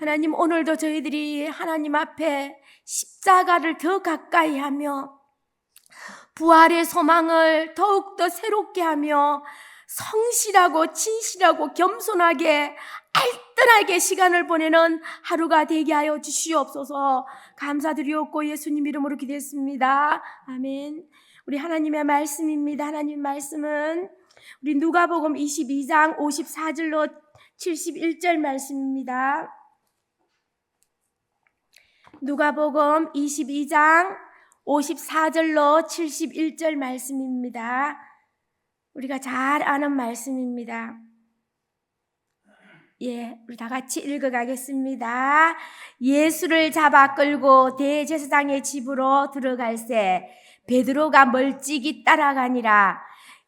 하나님 오늘도 저희들이 하나님 앞에 십자가를 더 가까이 하며 부활의 소망을 더욱더 새롭게 하며 성실하고 진실하고 겸손하게 알뜰하게 시간을 보내는 하루가 되게 하여 주시옵소서 감사드리옵고 예수님 이름으로 기도했습니다. 아멘. 우리 하나님의 말씀입니다. 하나님 말씀은 우리 누가복음 22장 54절로 71절 말씀입니다. 누가복음 22장 54절로 71절 말씀입니다. 우리가 잘 아는 말씀입니다. 예, 우리 다 같이 읽어가겠습니다. 예수를 잡아 끌고 대제사장의 집으로 들어갈새 베드로가 멀찍이 따라가니라.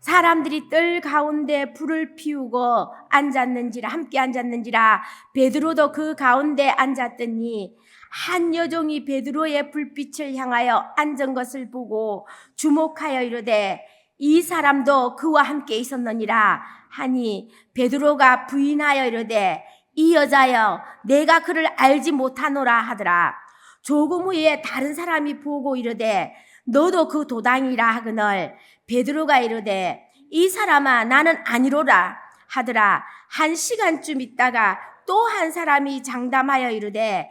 사람들이 뜰 가운데 불을 피우고 앉았는지라 함께 앉았는지라 베드로도 그 가운데 앉았더니 한 여종이 베드로의 불빛을 향하여 앉은 것을 보고 주목하여 이르되 이 사람도 그와 함께 있었느니라. 하니 베드로가 부인하여 이르되 이 여자여 내가 그를 알지 못하노라 하더라. 조금 후에 다른 사람이 보고 이르되 너도 그 도당이라 하거늘. 베드로가 이르되 이 사람아 나는 아니로라. 하더라. 한 시간쯤 있다가 또 한 사람이 장담하여 이르되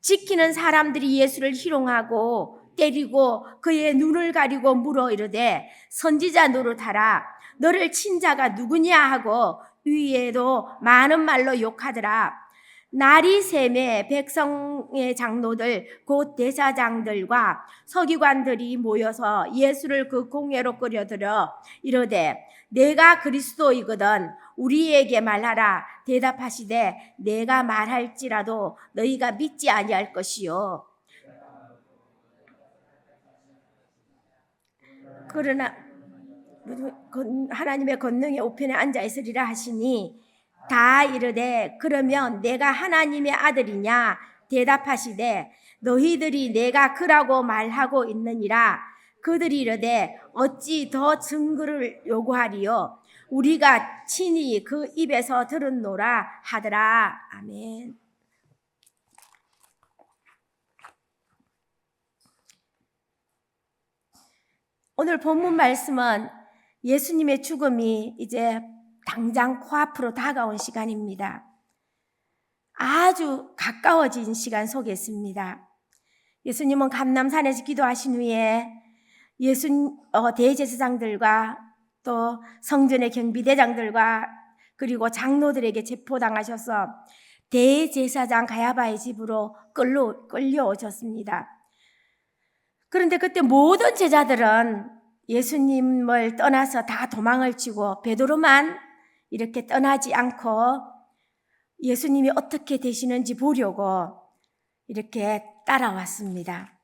지키는 사람들이 예수를 희롱하고 때리고 그의 눈을 가리고 물어 이르되 선지자 노릇하라. 너를 친 자가 누구냐 하고 위에도 많은 말로 욕하더라. 날이 샘에 백성의 장로들 곧 대사장들과 서기관들이 모여서 예수를 그 공회로 끌어들여 이르되 내가 그리스도이거든 우리에게 말하라. 대답하시되 내가 말할지라도 너희가 믿지 아니할 것이요. 그러나 하나님의 권능의 우편에 앉아 있으리라 하시니 다 이르되 그러면 내가 하나님의 아들이냐? 대답하시되 너희들이 내가 그라고 말하고 있느니라. 그들이 이르되 어찌 더 증거를 요구하리요 우리가 친히 그 입에서 들었노라 하더라 아멘 오늘 본문 말씀은 예수님의 죽음이 이제 당장 코앞으로 다가온 시간입니다. 아주 가까워진 시간 속에 있습니다. 예수님은 감남산에서 기도하신 후에 예수 어, 대제사장들과 또 성전의 경비대장들과 그리고 장로들에게 체포당하셔서 대제사장 가야바의 집으로 끌려, 끌려오셨습니다. 그런데 그때 모든 제자들은 예수님을 떠나서 다 도망을 치고 베드로만 이렇게 떠나지 않고 예수님이 어떻게 되시는지 보려고 이렇게 따라왔습니다.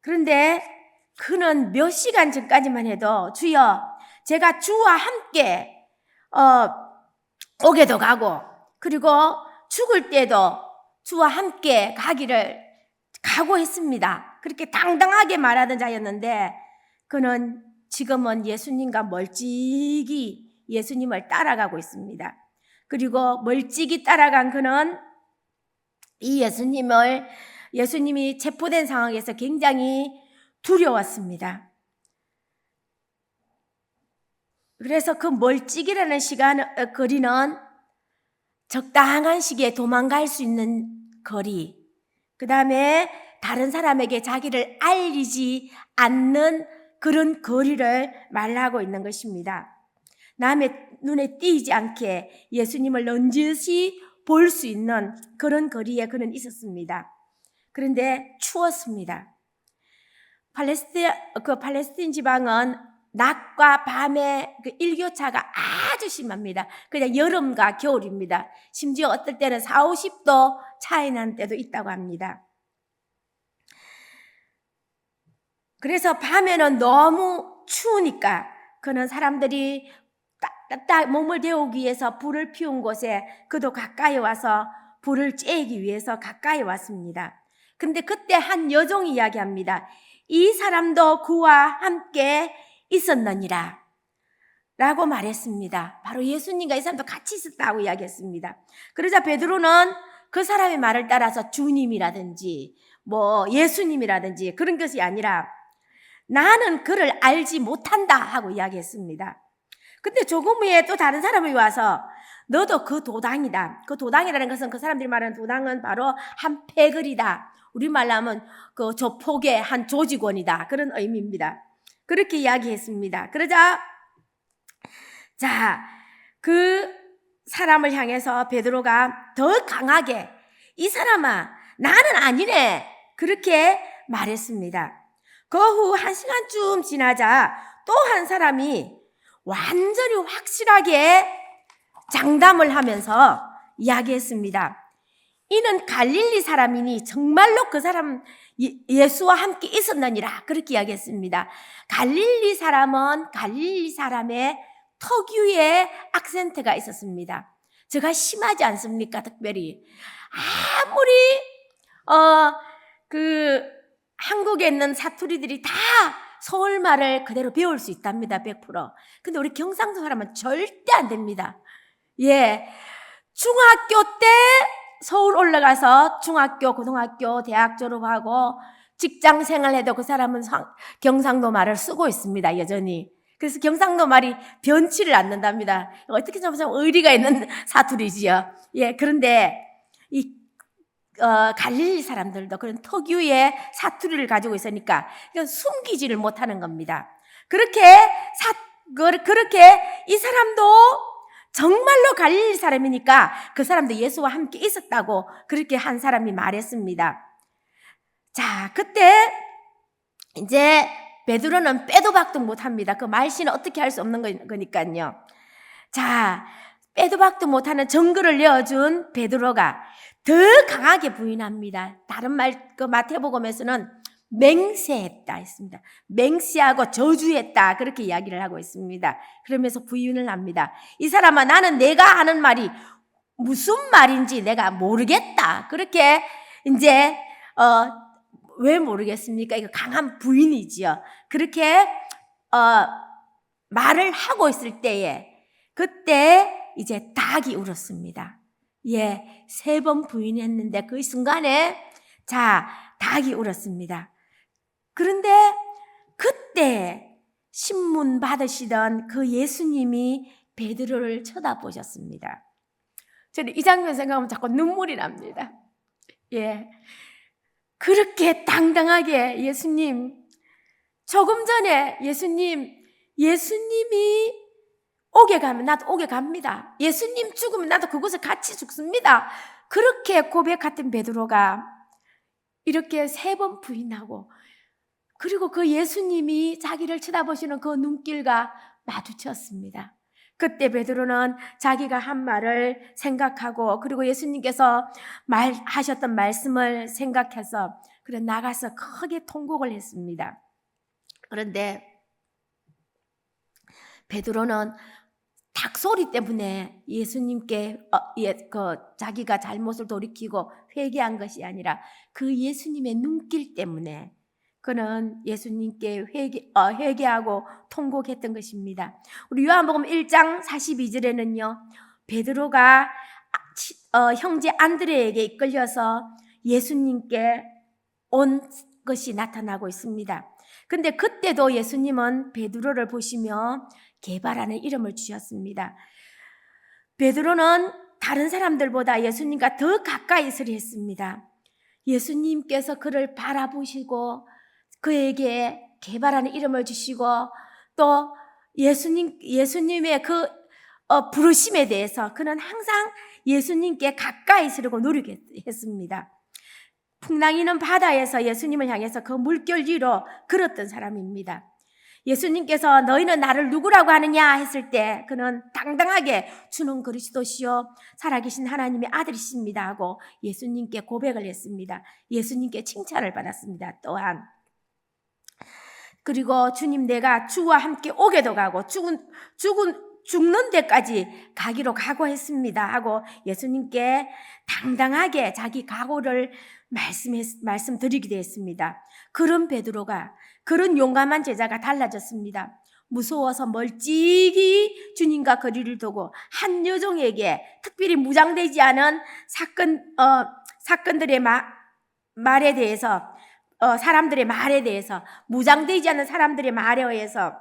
그런데 그는 몇 시간 전까지만 해도 주여 제가 주와 함께 어, 오게도 가고 그리고 죽을 때도 주와 함께 가기를 각오했습니다. 그렇게 당당하게 말하던 자였는데 그는 지금은 예수님과 멀찍이 예수님을 따라가고 있습니다. 그리고 멀찍이 따라간 그는 이 예수님을 예수님이 체포된 상황에서 굉장히 두려웠습니다. 그래서 그 멀찍이라는 시간 어, 거리는 적당한 시기에 도망갈 수 있는 거리. 그 다음에 다른 사람에게 자기를 알리지 않는 그런 거리를 말하고 있는 것입니다. 남의 눈에 띄지 않게 예수님을 넌지시 볼 수 있는 그런 거리에 그는 있었습니다. 그런데 추웠습니다. 팔레스틴, 그 팔레스틴 지방은 낮과 밤의 그 일교차가 아주 심합니다. 그냥 여름과 겨울입니다. 심지어 어떨 때는 4, 50도 차이 난 때도 있다고 합니다. 그래서 밤에는 너무 추우니까 그는 사람들이 따뜻 몸을 데우기 위해서 불을 피운 곳에 그도 가까이 와서 불을 쬐기 위해서 가까이 왔습니다. 근데 그때 한 여종이 이야기합니다. 이 사람도 그와 함께 있었느니라. 라고 말했습니다. 바로 예수님과 이 사람도 같이 있었다고 이야기했습니다. 그러자 베드로는 그 사람의 말을 따라서 주님이라든지 뭐 예수님이라든지 그런 것이 아니라 나는 그를 알지 못한다 하고 이야기했습니다. 근데 조금 후에 또 다른 사람이 와서 너도 그 도당이다. 그 도당이라는 것은 그 사람들이 말하는 도당은 바로 한 패거리다. 우리말로 하면 그 조폭의 한 조직원이다. 그런 의미입니다. 그렇게 이야기했습니다. 그러자 자, 그 사람을 향해서 베드로가 더 강하게 이 사람아 나는 아니네 그렇게 말했습니다. 그 후 한 시간쯤 지나자 또 한 사람이 완전히 확실하게 장담을 하면서 이야기했습니다. 이는 갈릴리 사람이니 정말로 그 사람 예- 예수와 함께 있었느니라 그렇게 이야기했습니다. 갈릴리 사람은 갈릴리 사람의 특유의 악센트가 있었습니다. 제가 심하지 않습니까? 특별히 아무리 어그 한국에 있는 사투리들이 다 서울 말을 그대로 배울 수 있답니다. 100%. 근데 우리 경상도 사람은 절대 안 됩니다. 예. 중학교 때 서울 올라가서 중학교, 고등학교, 대학 졸업하고 직장 생활해도 그 사람은 상- 경상도 말을 쓰고 있습니다. 여전히. 그래서 경상도 말이 변치를 않는답니다. 어떻게 좀 의리가 있는 사투리지요. 예, 그런데 이 어, 갈릴리 사람들도 그런 특유의 사투리를 가지고 있으니까 이건 숨기지를 못하는 겁니다. 그렇게 사, 그- 그렇게 이 사람도 정말로 갈릴리 사람이니까 그 사람도 예수와 함께 있었다고 그렇게 한 사람이 말했습니다. 자, 그때 이제 베드로는 빼도 박도 못합니다. 그 말씨는 어떻게 할 수 없는 거- 거니까요. 자, 빼도 박도 못하는 증거를 내어준 베드로가 더 강하게 부인합니다. 다른 말, 그 마태복음에서는 맹세했다 했습니다. 맹세하고 저주했다. 그렇게 이야기를 하고 있습니다. 그러면서 부인을 합니다. 이 사람아, 나는 내가 하는 말이 무슨 말인지 내가 모르겠다. 그렇게 이제, 어, 왜 모르겠습니까? 이거 강한 부인이지요. 그렇게, 어, 말을 하고 있을 때에, 그때 이제 닭이 울었습니다. 예, 세 번 부인했는데 그 순간에, 자, 닭이 울었습니다. 그런데 그때 신문 받으시던 그 예수님이 베드로를 쳐다보셨습니다. 저는 이 장면 생각하면 자꾸 눈물이 납니다. 예. 그렇게 당당하게 예수님, 조금 전에 예수님, 예수님이 오게 가면 나도 오게 갑니다. 예수님 죽으면 나도 그곳에 같이 죽습니다. 그렇게 고백했던 베드로가 이렇게 세 번 부인하고 그리고 그 예수님이 자기를 쳐다보시는 그 눈길과 마주쳤습니다. 그때 베드로는 자기가 한 말을 생각하고 그리고 예수님께서 말하셨던 말씀을 생각해서 그래 나가서 크게 통곡을 했습니다. 그런데 베드로는 닭 소리 때문에 예수님께 어, 예, 그 자기가 잘못을 돌이키고 회개한 것이 아니라 그 예수님의 눈길 때문에 그는 예수님께 회개, 어, 회개하고 통곡했던 것입니다. 우리 요한복음 1장 42절에는요. 베드로가 아, 치- 어, 형제 안드레에게 이끌려서 예수님께 온 것이 나타나고 있습니다. 근데 그때도 예수님은 베드로를 보시며 개발하는 이름을 주셨습니다. 베드로는 다른 사람들보다 예수님과 더 가까이 있으려 했습니다. 예수님께서 그를 바라보시고 그에게 개발하는 이름을 주시고 또 예수님 예수님의 그 어, 부르심에 대해서 그는 항상 예수님께 가까이 있으려고 노력했습니다. 풍랑이는 바다에서 예수님을 향해서 그 물결 위로 걸었던 사람입니다. 예수님께서 너희는 나를 누구라고 하느냐 했을 때 그는 당당하게 주는 그리스도시요 살아계신 하나님의 아들이십니다 하고 예수님께 고백을 했습니다. 예수님께 칭찬을 받았습니다. 또한 그리고 주님 내가 주와 함께 오게도 가고 죽은 죽은 죽는 데까지 가기로 각오했습니다 하고 예수님께 당당하게 자기 각오를 말씀했, 말씀드리기도 했습니다. 그런 베드로가 그런 용감한 제자가 달라졌습니다. 무서워서 멀찍이 주님과 거리를 두고 한 여종에게 특별히 무장되지 않은 사건 어, 사건들의 마, 말에 대해서 어, 사람들의 말에 대해서 무장되지 않은 사람들의 말에 의해서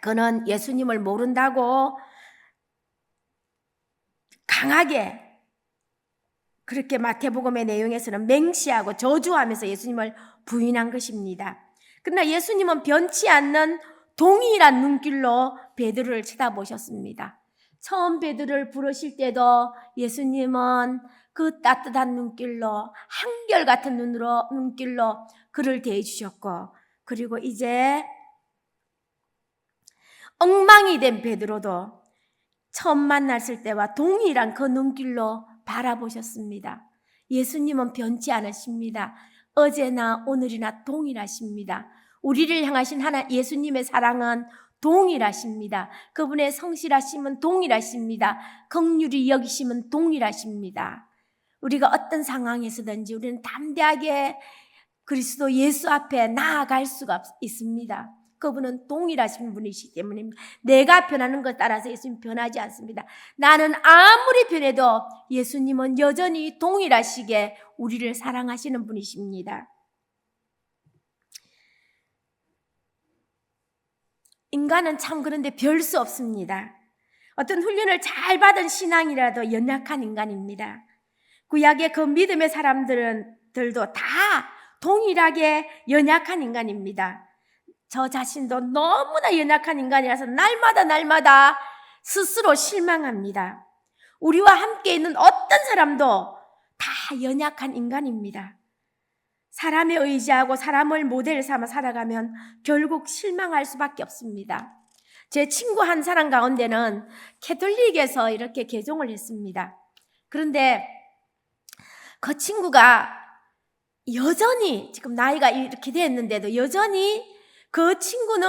그는 예수님을 모른다고 강하게 그렇게 마태복음의 내용에서는 맹시하고 저주하면서 예수님을 부인한 것입니다. 그러나 예수님은 변치 않는 동일한 눈길로 베드로를 쳐다보셨습니다. 처음 베드로를 부르실 때도 예수님은 그 따뜻한 눈길로 한결같은 눈으로 눈길로 그를 대해 주셨고 그리고 이제 엉망이 된 베드로도 처음 만났을 때와 동일한 그 눈길로 바라보셨습니다. 예수님은 변치 않으십니다. 어제나 오늘이나 동일하십니다. 우리를 향하신 하나 예수님의 사랑은 동일하십니다. 그분의 성실하심은 동일하십니다. 긍휼히 여기심은 동일하십니다. 우리가 어떤 상황에서든지 우리는 담대하게 그리스도 예수 앞에 나아갈 수가 있습니다. 그분은 동일하신 분이시기 때문입니다. 내가 변하는 것 따라서 예수님 변하지 않습니다. 나는 아무리 변해도 예수님은 여전히 동일하시게 우리를 사랑하시는 분이십니다. 인간은 참 그런데 별 수 없습니다. 어떤 훈련을 잘 받은 신앙이라도 연약한 인간입니다. 구약의 그 믿음의 사람들도 다 동일하게 연약한 인간입니다. 저 자신도 너무나 연약한 인간이라서 날마다 날마다 스스로 실망합니다. 우리와 함께 있는 어떤 사람도 다 연약한 인간입니다. 사람에 의지하고 사람을 모델 삼아 살아가면 결국 실망할 수밖에 없습니다. 제 친구 한 사람 가운데는 캐톨릭에서 이렇게 개종을 했습니다. 그런데 그 친구가 여전히 지금 나이가 이렇게 됐는데도 여전히 그 친구는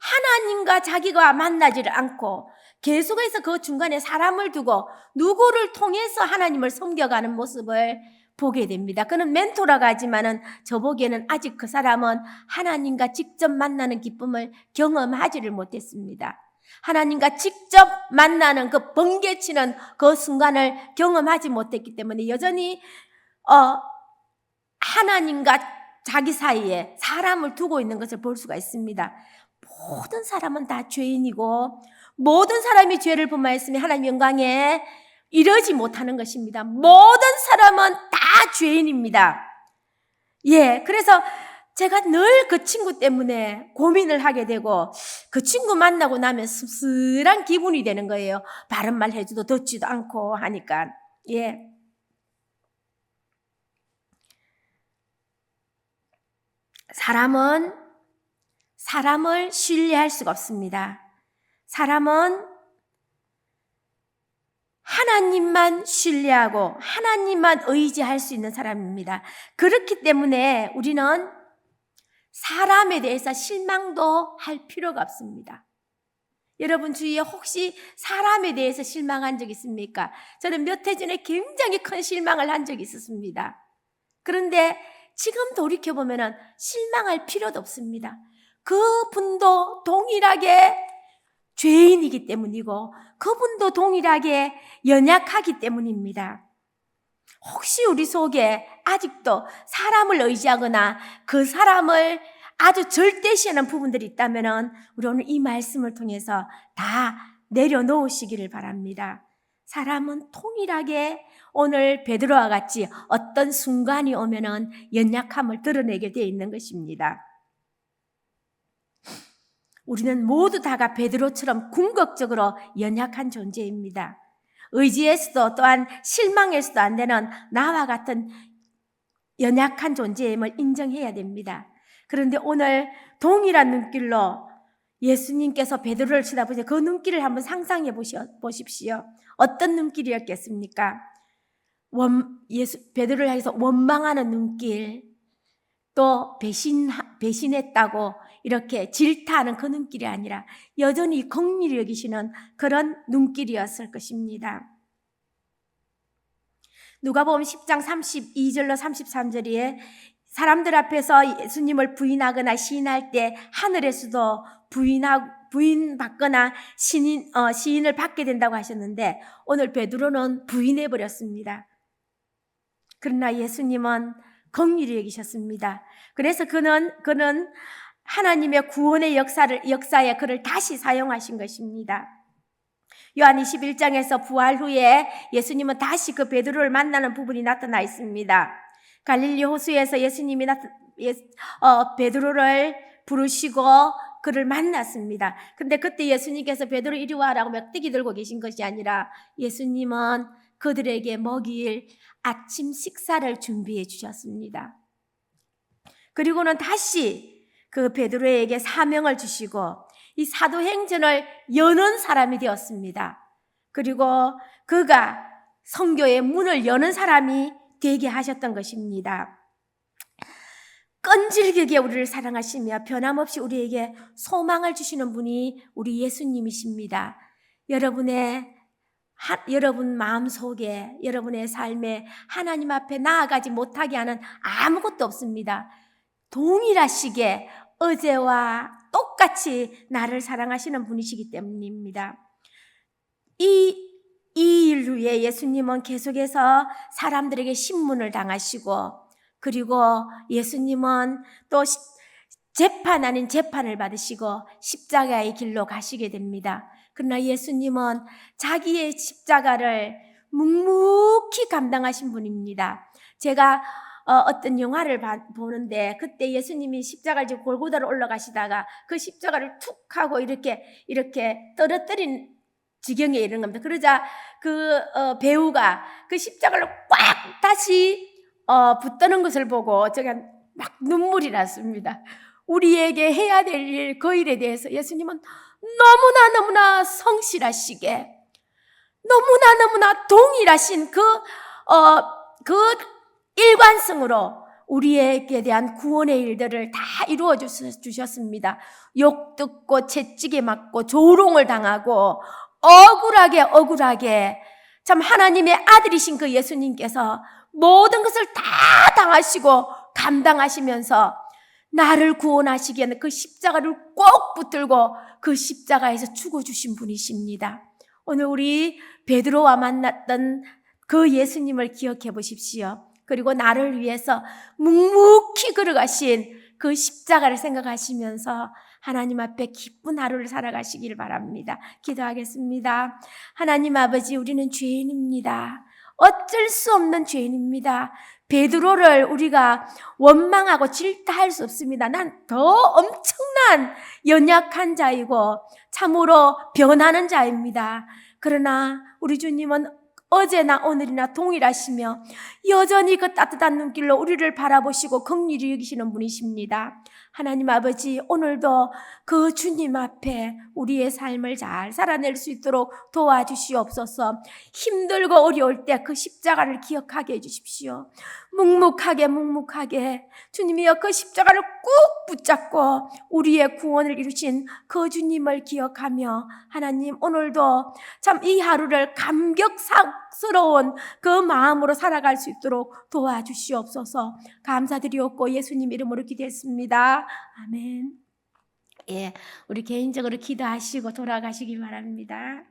하나님과 자기가 만나지를 않고 계속해서 그 중간에 사람을 두고 누구를 통해서 하나님을 섬겨가는 모습을 보게 됩니다. 그는 멘토라고 하지만은 저보기에는 아직 그 사람은 하나님과 직접 만나는 기쁨을 경험하지를 못했습니다. 하나님과 직접 만나는 그 번개치는 그 순간을 경험하지 못했기 때문에 여전히 어 하나님과 자기 사이에 사람을 두고 있는 것을 볼 수가 있습니다. 모든 사람은 다 죄인이고 모든 사람이 죄를 범하였으면 하나님 영광에 이러지 못하는 것입니다. 모든 사람은 다 죄인입니다. 예, 그래서 제가 늘 그 친구 때문에 고민을 하게 되고 그 친구 만나고 나면 씁쓸한 기분이 되는 거예요. 바른 말 해줘도 듣지도 않고 하니까. 예. 사람은 사람을 신뢰할 수가 없습니다. 사람은 하나님만 신뢰하고 하나님만 의지할 수 있는 사람입니다. 그렇기 때문에 우리는 사람에 대해서 실망도 할 필요가 없습니다. 여러분 주위에 혹시 사람에 대해서 실망한 적 있습니까? 저는 몇 해 전에 굉장히 큰 실망을 한 적이 있었습니다. 그런데 지금 돌이켜보면 실망할 필요도 없습니다. 그 분도 동일하게 죄인이기 때문이고 그분도 동일하게 연약하기 때문입니다. 혹시 우리 속에 아직도 사람을 의지하거나 그 사람을 아주 절대시하는 부분들이 있다면 우리 오늘 이 말씀을 통해서 다 내려놓으시기를 바랍니다. 사람은 통일하게 오늘 베드로와 같이 어떤 순간이 오면은 연약함을 드러내게 되어 있는 것입니다. 우리는 모두 다가 베드로처럼 궁극적으로 연약한 존재입니다. 의지에서도 또한 실망해서도 안 되는 나와 같은 연약한 존재임을 인정해야 됩니다. 그런데 오늘 동일한 눈길로 예수님께서 베드로를 쳐다보시고 그 눈길을 한번 상상해 보십시오. 어떤 눈길이었겠습니까? 원, 예수, 베드로를 향해서 원망하는 눈길, 또 배신 배신했다고 이렇게 질타하는 그 눈길이 아니라 여전히 긍휼히 여기시는 그런 눈길이었을 것입니다. 누가복음 10장 32절로 33절에 사람들 앞에서 예수님을 부인하거나 시인할 때 하늘에서도 부인하 부인받거나 시인 어, 시인을 받게 된다고 하셨는데 오늘 베드로는 부인해 버렸습니다. 그러나 예수님은 긍휼히 여기셨습니다. 그래서 그는 그는 하나님의 구원의 역사를 역사에 그를 다시 사용하신 것입니다. 요한 21장에서 부활 후에 예수님은 다시 그 베드로를 만나는 부분이 나타나 있습니다. 갈릴리 호수에서 예수님이 나타, 예, 어, 베드로를 부르시고 그를 만났습니다. 근데 그때 예수님께서 베드로 이리 와라고 멱대기 들고 계신 것이 아니라 예수님은 그들에게 먹일 아침 식사를 준비해 주셨습니다. 그리고는 다시 그 베드로에게 사명을 주시고 이 사도행전을 여는 사람이 되었습니다. 그리고 그가 성교의 문을 여는 사람이 되게 하셨던 것입니다. 끈질기게 우리를 사랑하시며 변함없이 우리에게 소망을 주시는 분이 우리 예수님이십니다. 여러분의 하, 여러분 마음 속에 여러분의 삶에 하나님 앞에 나아가지 못하게 하는 아무것도 없습니다. 동일하시게 어제와 똑같이 나를 사랑하시는 분이시기 때문입니다. 이, 이 일 후에 예수님은 계속해서 사람들에게 신문을 당하시고 그리고 예수님은 또 시- 재판 아닌 재판을 받으시고 십자가의 길로 가시게 됩니다. 그러나 예수님은 자기의 십자가를 묵묵히 감당하신 분입니다. 제가 어, 떤 영화를 봐- 보는데 그때 예수님이 십자가를 지고 골고다로 올라가시다가 그 십자가를 툭 하고 이렇게 이렇게 떨어뜨린 지경에 이른 겁니다. 그러자 그 어, 배우가 그 십자가를 꽉 다시 어, 붙드는 것을 보고 제가 막 눈물이 났습니다. 우리에게 해야 될 일, 그 일에 대해서 예수님은 너무나 너무나 성실하시게, 너무나 너무나 동일하신 그, 어, 그 일관성으로 우리에게 대한 구원의 일들을 다 이루어 주셨- 주셨습니다. 욕 듣고 채찍에 맞고 조롱을 당하고 억울하게 억울하게 참 하나님의 아들이신 그 예수님께서 모든 것을 다 당하시고 감당하시면서 나를 구원하시기에는 그 십자가를 꼭 붙들고 그 십자가에서 죽어주신 분이십니다. 오늘 우리 베드로와 만났던 그 예수님을 기억해 보십시오. 그리고 나를 위해서 묵묵히 걸어가신 그 십자가를 생각하시면서 하나님 앞에 기쁜 하루를 살아가시길 바랍니다. 기도하겠습니다. 하나님 아버지, 우리는 죄인입니다. 어쩔 수 없는 죄인입니다. 베드로를 우리가 원망하고 질타할 수 없습니다. 난 더 엄청난 연약한 자이고 참으로 변하는 자입니다. 그러나 우리 주님은 어제나 오늘이나 동일하시며 여전히 그 따뜻한 눈길로 우리를 바라보시고 긍휼히 여기시는 분이십니다. 하나님 아버지 오늘도 그 주님 앞에 우리의 삶을 잘 살아낼 수 있도록 도와주시옵소서. 힘들고 어려울 때 그 십자가를 기억하게 해 주십시오. 묵묵하게 묵묵하게 주님이여 그 십자가를 꾹 붙잡고 우리의 구원을 이루신 그 주님을 기억하며 하나님 오늘도 참 이 하루를 감격스러운 그 마음으로 살아갈 수 있도록 도와주시옵소서 감사드리옵고 예수님 이름으로 기도했습니다. 아멘. 예, 우리 개인적으로 기도하시고 돌아가시기 바랍니다.